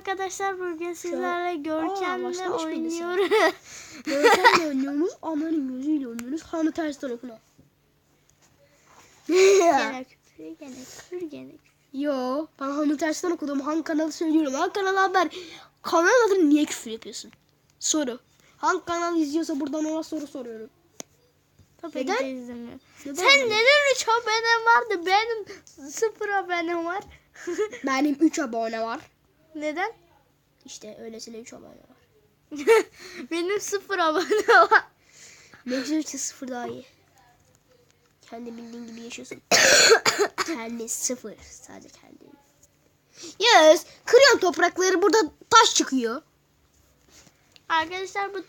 arkadaşlar bugün sizlerle Görkem'le oynuyoruz. Görkemle oynuyoruz. Ananın gözüyle oynuyoruz. Hanı tersten okuna. gene küfür, gene küfür, gene küfür. Yo ben Hanı tersten okudum. Han kanalı söylüyorum. Han kanalı haber. Kanal adını niye küfür yapıyorsun? Soru. Han kanal izliyorsa buradan ona soru soruyorum. Tabii Neden? Neden Sen neden 3 abonen vardı? Benim 0 abonem var. Benim 3 abone var. Neden? İşte öylesine 3 abone var. Benim 0 abone var. Mevzu için sıfır daha iyi. Kendi bildiğin gibi yaşıyorsun. kendi sıfır. Sadece kendi. Yes. Kırıyorum toprakları burada taş çıkıyor. Arkadaşlar bu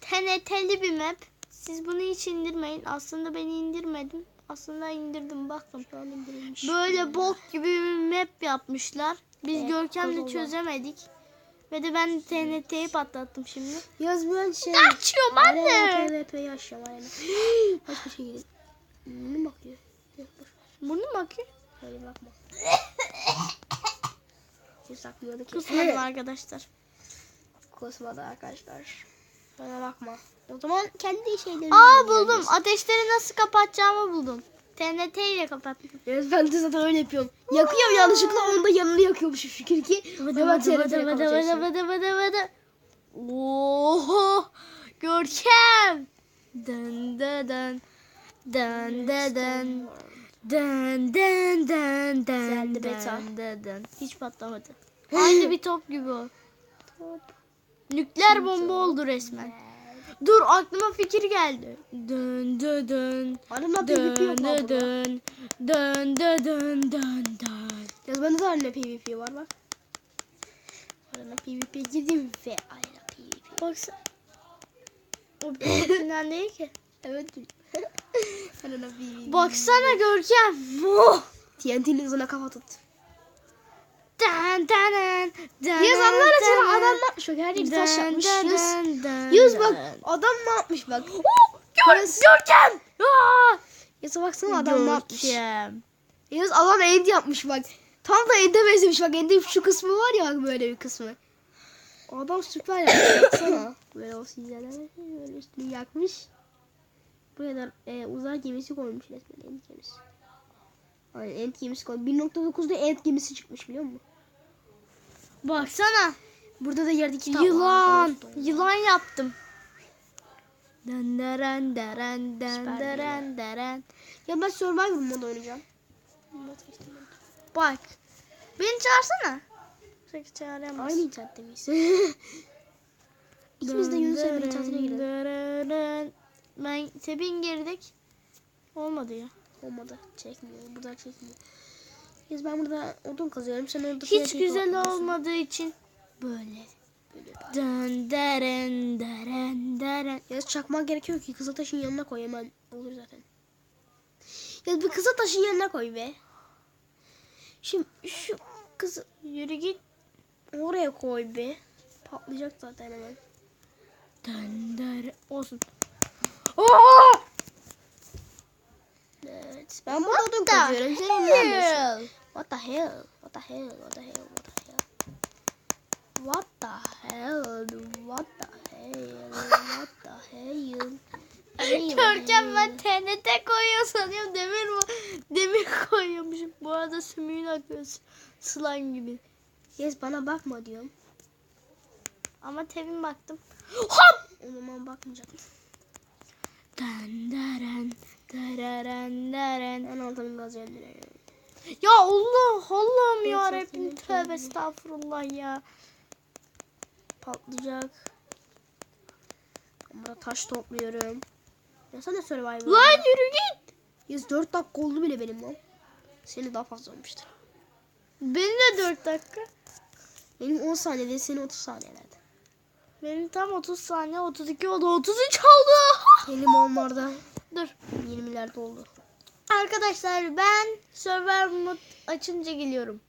TNT'li bir map. Siz bunu hiç indirmeyin. Aslında ben indirmedim. Aslında indirdim indirilmiş. Böyle bok gibi bir map yapmışlar. Biz Evet, Görkem'le çözemedik. Ve de ben TNT'yi patlattım şimdi. Yaz ben şey. Açıyorum anne. PvP yaşıyorum aynen. Başka şey bakıyor? Yok, boş ver. Bunu mu bakıyor? Öyle bakma. Hiç saklıyordu ki. Kusmadım arkadaşlar. Kusmadı arkadaşlar. Bana bakma. O zaman kendi şeylerini Aa buldum. Ateşleri nasıl kapatacağımı buldum. TNT ile kapattım. Evet ben de zaten öyle yapıyorum. Yakıyorum yanlışlıkla onda yanını yakıyormuş fikir ki. Hemen TRT'ye kapatacaksın. Oho! Görkem! Dın dın dın. Dın dın dın. Dın dın dın dın. Sen de dın dın dın. Hiç patlamadı. Aynı bir top gibi o. Nükleer bomba oldu resmen. Dur aklıma fikir geldi. Dön dön dön. Dön PvP yok mu dön dön. Dön dön dön dön. Yaz bende de arena PvP var bak. Arena PvP girdim ve arena PvP. Baksana. O benimkinden değil ki. Evet. arena PvP. Baksana Görkem. Oh! TNT'nin hızına kafa tut. Dın dın dın, dın Yaz Allah aşkına adam ne yapmış bak her yeri taş yapmış. Yaz. Yaz bak adam ne yapmış bak. Görkem. Aa! Yaz baksana adam ne yapmış. Yaz adam end yapmış bak. Tam da end'e benzemiş bak. End'in şu kısmı var ya bak böyle bir kısmı. Adam süper yapmış baksana. Böyle o sizlerden böyle üstünü yakmış. Buraya da e, uzay gemisi koymuş resmen end gemisi. Aynen end gemisi koymuş. 1.9'da end gemisi çıkmış biliyor musun? Baksana. Burada da yerdeki. Yılan. Yılan yaptım. Dın deren deren Süper deren deren. Ya ben Survivor modu oynayacağım. Bak. Beni çağırsana. Peki çağıramaz. Aynı internette miyiz? İkimiz de Yunus Emre internetine girelim. Ben Sebin girdik. Olmadı ya. Olmadı. Çekmiyor. Burada çekmiyor. Biz ben burada odun kazıyorum. Sen orada Hiç güzel olmadığı için. Böyle. Dön deren deren deren. Ya çakmak gerekiyor ki kızıl taşın yanına koy hemen olur zaten. Ya bir kızıl taşın yanına koy be. Şimdi şu kızı Yürü git. oraya koy be. Patlayacak zaten hemen. Dön deren. Olsun. Evet. Ben burada odun kazıyorum. Sen anlamıyorsun. What the hell? What the hell? What the hell? What the hell? What the hell? What the hell? What the hell? Görkem ben TNT koyuyor sanıyorum. Demir mi? Demir koyuyormuşum. Bu arada sümüğün akıyor. s- Slime gibi. Yes bana bakma diyorum. Ama tevin baktım. Hop! O zaman bakmayacaktım. Dön deren deren deren. Ben altımın gaz yerlere. Ya Allah Allah'ım ya Rabbim tövbe estağfurullah ya. Patlayacak. Burada taş topluyorum. Ya sen de survivor. Lan yürü git. Yes 4 dakika oldu bile benim lan. Seni daha fazla olmuştur. Benim de 4 dakika. Benim 10 saniyede senin 30 saniyelerde. Benim tam 30 saniye 32 oldu 33 oldu. Benim onlarda Dur. 20'lerde oldu. Arkadaşlar ben server mod açınca geliyorum.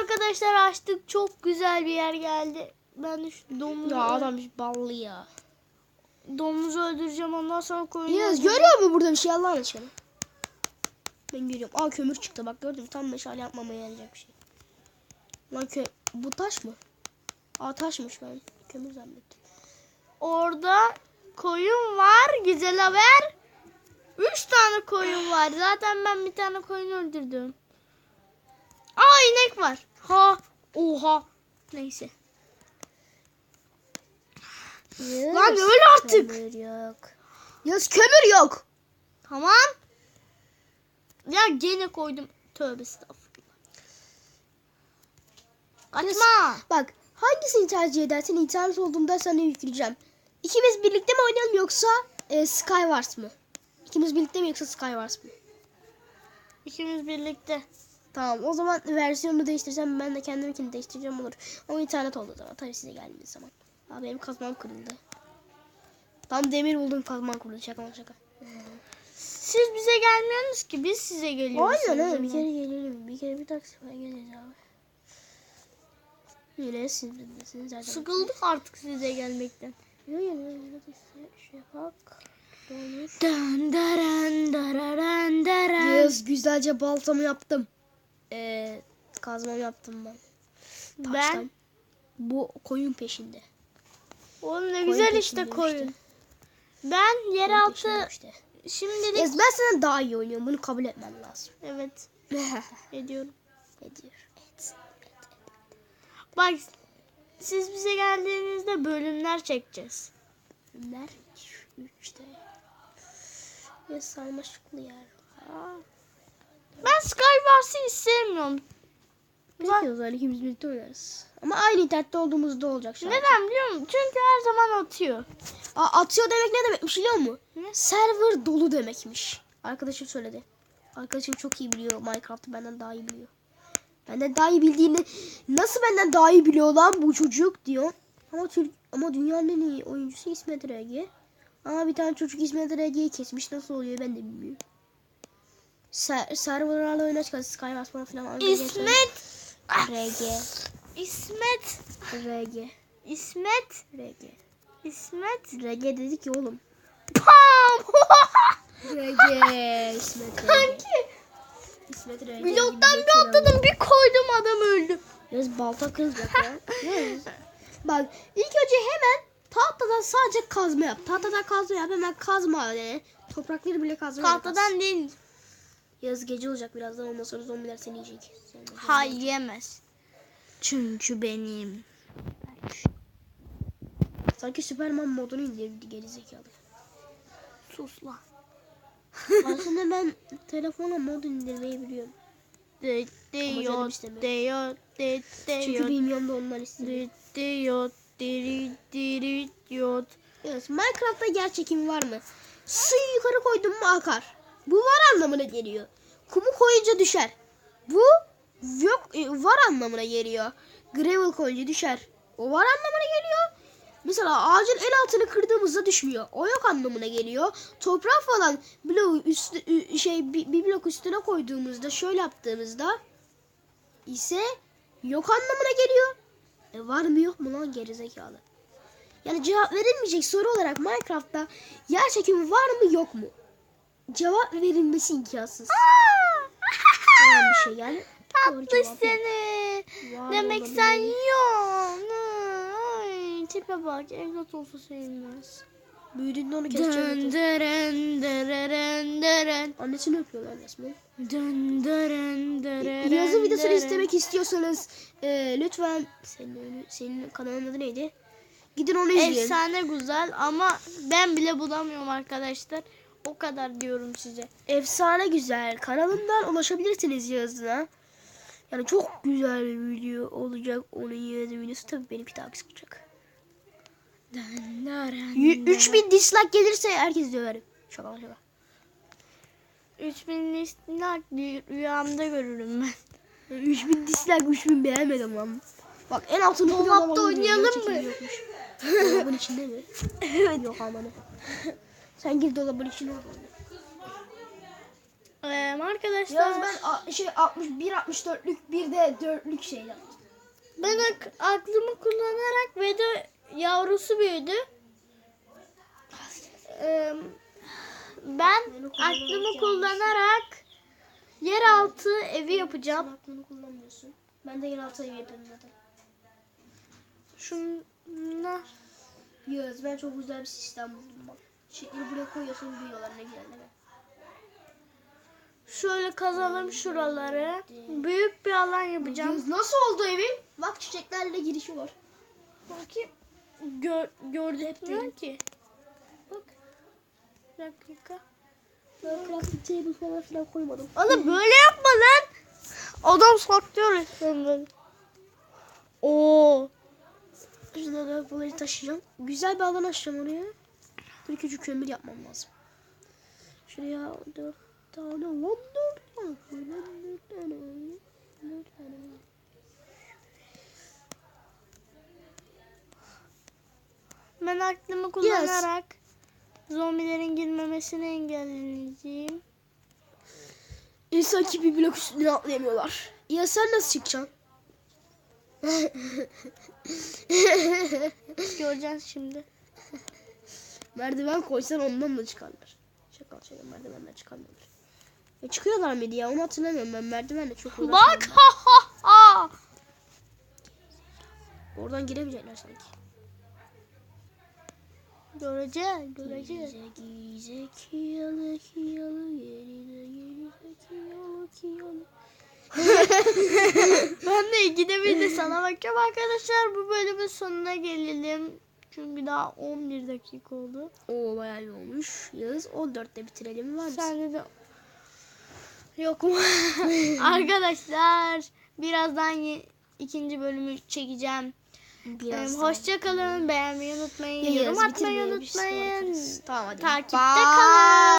Arkadaşlar açtık çok güzel bir yer geldi. Ben şu domuzu, Ya adam ballı ya. domuzu öldüreceğim ondan sonra Yes öldüreceğim. görüyor musun burada bir şey Allah'ın aşkına? Ben görüyorum. Aa kömür çıktı bak gördün mü? Tam meşale yapmamaya yarayacak bir şey. Lan kö bu taş mı? Aa taşmış ben. Kömür zannettim. Orada koyun var. Güzel haber. Üç tane koyun var. Zaten ben bir tane koyun öldürdüm. Aa inek var. Ha. Oha. Neyse. Lan Yes, öl artık. Kömür yok. Yaz kömür yok. Tamam. Ya gene koydum. Tövbe estağfurullah. Kaçma. Bak hangisini tercih edersin? İnternet olduğunda sana yükleyeceğim. İkimiz birlikte mi oynayalım yoksa e, Skywars mı? İkimiz birlikte mi yoksa Skywars mı? İkimiz birlikte. Tamam o zaman versiyonu değiştireceğim. Ben de kendiminkini değiştireceğim olur. Ama internet oldu zaman. Tabii size geldiği zaman. Abi benim kazmam kırıldı. Tam demir buldum kazmam kırıldı. Şaka şaka. Siz bize gelmiyorsunuz ki biz size geliyoruz. Aynen öyle. Bir kere gelelim. Bir kere bir taksi var geleceğiz abi. Yine siz bilirsiniz zaten. Sıkıldık artık size gelmekten. Yok yok yok. Şey bak. Dırın. Yağız güzelce baltamı yaptım. Ee, kazmamı yaptım ben. Ben Taştan. Bu koyun peşinde. oğlum ne güzel işte koyun. işte. Ben yeraltı işte. şimdilik Yağız ben daha iyi oynuyorum. Bunu kabul etmen lazım. evet ediyorum. ne diyor? Evet. Bak siz bize geldiğinizde bölümler çekeceğiz. Bunlar üçte. Ya sarmaşıklı yer. Aa. Ben Skywars'ı hiç sevmiyorum. Peki o zaman ikimiz birlikte oynarız. Ama aynı internette olduğumuzda olacak şu an. Neden biliyor musun? Çünkü her zaman atıyor. Aa, atıyor demek ne demekmiş biliyor musun? Ne? Server dolu demekmiş. Arkadaşım söyledi. Arkadaşım çok iyi biliyor Minecraft'ı benden daha iyi biliyor. Benden daha iyi bildiğini nasıl benden daha iyi biliyor lan bu çocuk diyor. Ama Türk ama dünyanın en iyi oyuncusu İsmet RG. Ama bir tane çocuk İsmet RG'yi kesmiş nasıl oluyor ben de bilmiyorum. Ser serverlarla oyuna çıkan Skywars falan filan. İsmet RG. İsmet RG. İsmet RG. İsmet RG dedi ki oğlum. Pam. RG. İsmet RG. Sanki İsmet RG. bloktan bir atladım bir koydum adam öldü. Yaz balta kırılacak ya. Yaz. Bak ilk önce hemen tahtadan sadece kazma yap. Tahtadan kazma yap hemen kazma yani. Toprakları bile kazma yap. Tahtadan değil. Yaz gece olacak birazdan ondan sonra zombiler seni yiyecek. Sen de- Hay yemez. Çünkü benim. Sanki Süperman modunu indirdi gerizekalı. Sus lan. Aslında ben telefona mod indirmeyi biliyorum. De canım diyor istemiyor. diyor de Çünkü diyor bilmiyorum da ondan istedim. de diyor diri diri diyor. Evet, Minecraft'ta yer çekimi var mı? Suyu yukarı koydun mu akar. Bu var anlamına geliyor. Kumu koyunca düşer. Bu yok e, var anlamına geliyor. Gravel koyunca düşer. O var anlamına geliyor. Mesela ağacın el altını kırdığımızda düşmüyor. O yok anlamına geliyor. Toprak falan bloğu üstü, şey bir blok üstüne koyduğumuzda şöyle yaptığımızda ise yok anlamına geliyor. E var mı yok mu lan gerizekalı? Yani cevap verilmeyecek soru olarak Minecraft'ta yer çekimi var mı yok mu? Cevap verilmesi imkansız. Olan bir şey yani. Tatlı yok. seni. Var Demek olabilir. sen yiyorsun. Ay, tipe bak egzot olsa sevmez. Büyüdüğünde onu keseceğim. dırın dırırın dırın. Annesini öpüyorlar resmen. Dın dırın dırırın Yazı videosunu istemek istiyorsanız e, lütfen senin, senin kanalın adı neydi? Gidin onu izleyin. Efsane güzel ama ben bile bulamıyorum arkadaşlar. O kadar diyorum size. Efsane güzel. Kanalından ulaşabilirsiniz yazına. Yani çok güzel bir video olacak. Onun yazı videosu tabii benimki daha kısa olacak. 3000 dislike gelirse herkes döverim. Şaka şaka. 3000 like rüyamda görürüm ben. 3000 dislike 3000 beğenmedim lan. Bak en altını Dolapta oynayalım mı? Dolabın içinde mi? Yok aman. Sen gir dolabın içine. Ee, arkadaşlar Yalnız ben şey 61 64'lük bir de 4'lük şey yaptım. Ben ak- aklımı kullanarak ve de yavrusu büyüdü. Ee, ben aklımı kullanarak yeraltı evi Sen yapacağım. aklını kullanmıyorsun. Ben de yeraltı sayı yapıyorum zaten. Şunlar. Yağız ben çok güzel bir sistem buldum bak. Çiçekleri buraya koyuyorsun büyüyorlar ne güzel değil mi? Şöyle kazalım şuraları. Büyük bir alan yapacağım. Nasıl oldu evin? Bak çiçeklerle girişi var. Bakayım. Gör, gördün ki. Bak. Bir dakika. Ben crafting table falan filan koymadım. Oğlum böyle yapma lan. Adam saklıyor resmen Oo. Şurada bunları taşıyacağım. Güzel bir alan açacağım oraya. Bir küçük kömür yapmam lazım. Şuraya dört tane lan dört tane. Dört tane. Dört tane. Ben aklımı kullanarak zombilerin girmemesini engelleyeceğim. İnsan ki bir blok üstüne atlayamıyorlar. Ya sen nasıl çıkacaksın? Göreceğiz şimdi. Merdiven koysan ondan da çıkarlar. Şaka şaka merdivenden çıkarmıyorlar. E çıkıyorlar mıydı ya onu hatırlamıyorum ben merdivenle çok uğraşmadım. Bak ha ha ha. Oradan giremeyecekler sanki. Göreceğiz, göreceğiz. Gize kiyalı kiyalı yerine yerine kiyalı kiyalı. Ben de de sana bakıyorum arkadaşlar. Bu bölümün sonuna gelelim. Çünkü daha 11 dakika oldu. Oo bayağı iyi olmuş. Yağız 14'te bitirelim var mısın? Sende de yok mu? arkadaşlar birazdan ikinci bölümü çekeceğim. Biraz Ee, Hoşça kalın. Beğenmeyi unutmayın. Yorum atmayı unutmayın. Tamam hadi. Takipte Bye. kalın.